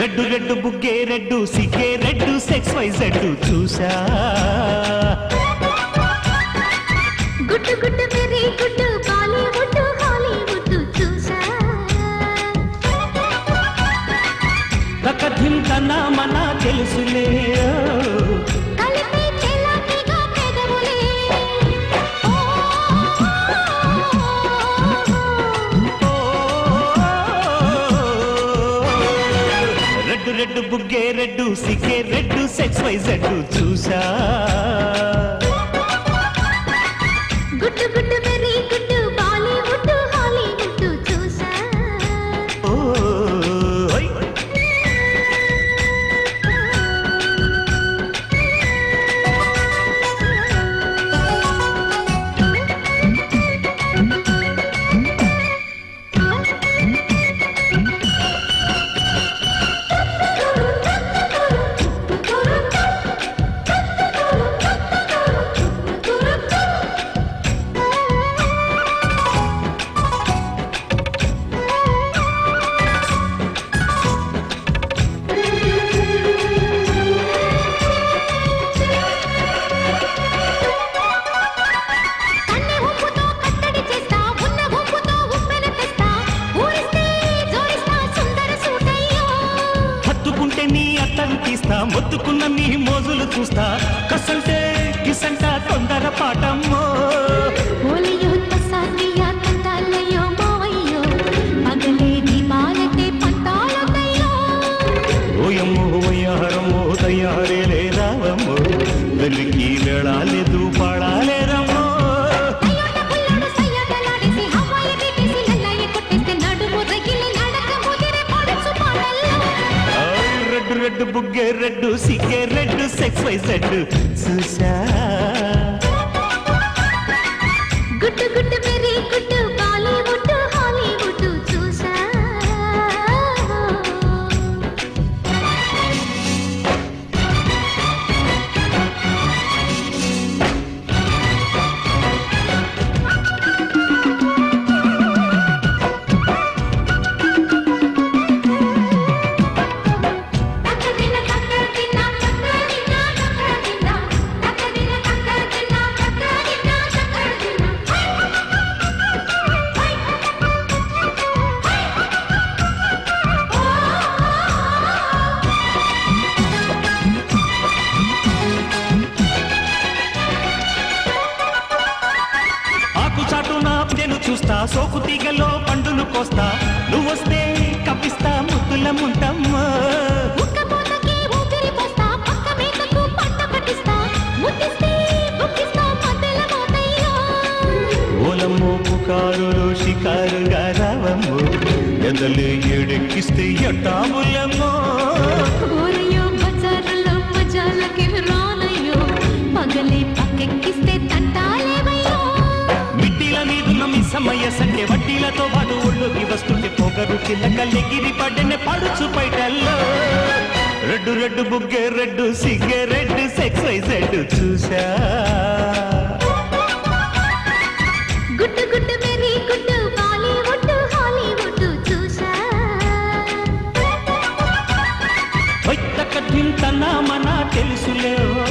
Red red బుగ్గే red సిగ్గే red sex Y Z చూసా. గుట్టు గుట్టు వెరీ గుట్టు బాలీవుడ్ హాలీవుడ్ చూసా. కన్నా మన తెలుసులే. కలిపి రెడ్డు బుగ్గే రెడ్డు సిగ్గే రెడ్డు సెక్స్ వై జెడ్డు చూసా. దండం తీస్తా మొత్తుకున్న మీ మోజులు చూస్తా. కసంటే కిసంట తొందర పాటమ్మో. ఓయమ్మో ఓయ్యారమ్మో వెళ్ళి వేళాలేదు పా రెడ్డు బుగ్గే రెడ్ సిగ్గే రెడ్ సెక్స్ వై సెడ్ చూసా నేను చూస్తా సోకు తీగలో పండును కోస్తా. నువ్వొస్తే కప్పిస్తా ముద్దుల ముంతమ్మ. ఓలమ్మో రావమ్మో. ఎడెక్కిస్తే ఎట్టాములమ్మో పిల్లతో వాడు ఒళ్ళోకి వస్తుంటే పొగరు చిల్లకల్లెగిరి పడ్డనే పడుచు పైటల్లో. రెడ్డు రెడ్డు బుగ్గే రెడ్డు సిగ్గే రెడ్డు సెక్స్ రైజ్ చూసా గుడ్డు గుడ్డు మెరీ గుడ్డు బాలీవుడ్ హాలీవుడ్ చూసా వైత్తక దింతనా మన తెలుసులేవో